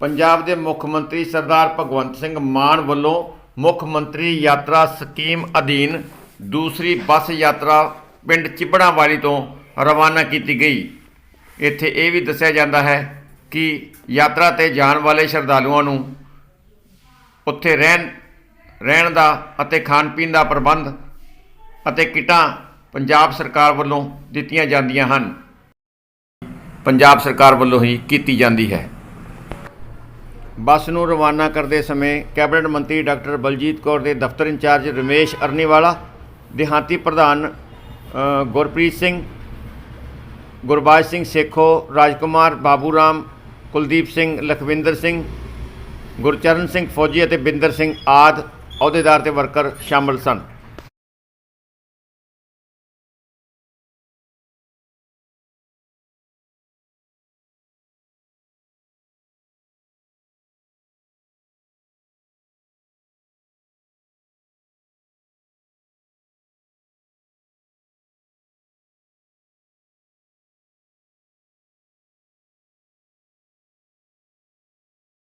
ਪੰਜਾਬ ਦੇ ਮੁੱਖ ਮੰਤਰੀ ਸਰਦਾਰ ਭਗਵੰਤ ਸਿੰਘ ਮਾਨ ਵੱਲੋਂ ਮੁੱਖ ਮੰਤਰੀ ਯਾਤਰਾ ਸਕੀਮ ਅਧੀਨ ਦੂਸਰੀ ਬੱਸ ਯਾਤਰਾ ਪਿੰਡ ਚਿਬੜਾਵਾਲੀ ਤੋਂ ਰਵਾਨਾ ਕੀਤੀ ਗਈ। ਇੱਥੇ ਇਹ ਵੀ ਦੱਸਿਆ ਜਾਂਦਾ ਹੈ ਕਿ ਯਾਤਰਾ ਤੇ ਜਾਣ ਵਾਲੇ ਸ਼ਰਧਾਲੂਆਂ ਨੂੰ ਉੱਥੇ ਰਹਿਣ ਰਹਿਣ ਦਾ ਅਤੇ ਖਾਣ ਪੀਣ ਦਾ ਪ੍ਰਬੰਧ ਅਤੇ ਕਿਟਾਂ ਪੰਜਾਬ ਸਰਕਾਰ ਵੱਲੋਂ ਦਿੱਤੀਆਂ ਜਾਂਦੀਆਂ ਹਨ। ਪੰਜਾਬ ਸਰਕਾਰ ਵੱਲੋਂ ਹੀ ਕੀਤੀ ਜਾਂਦੀ ਹੈ। ਬੱਸ ਨੂੰ ਰਵਾਨਾ ਕਰਦੇ ਸਮੇਂ ਕੈਬਨਿਟ ਮੰਤਰੀ ਡਾਕਟਰ ਬਲਜੀਤ ਕੌਰ ਦੇ ਦਫ਼ਤਰ ਇੰਚਾਰਜ ਰਮੇਸ਼ ਅਰਨੀਵਾਲਾ, ਦਿਹਾਤੀ ਪ੍ਰਧਾਨ ਗੁਰਪ੍ਰੀਤ ਸਿੰਘ, ਗੁਰਬਾਜ ਸਿੰਘ ਸੇਖੋ, ਰਾਜਕੁਮਾਰ ਬਾਬੂਰਾਮ, ਕੁਲਦੀਪ ਸਿੰਘ, ਲਖਵਿੰਦਰ ਸਿੰਘ, ਗੁਰਚਰਨ ਸਿੰਘ ਫੌਜੀ ਅਤੇ ਬਿੰਦਰ ਸਿੰਘ ਆਦ ਅਹੁਦੇਦਾਰ ਤੇ ਵਰਕਰ ਸ਼ਾਮਲ ਸਨ।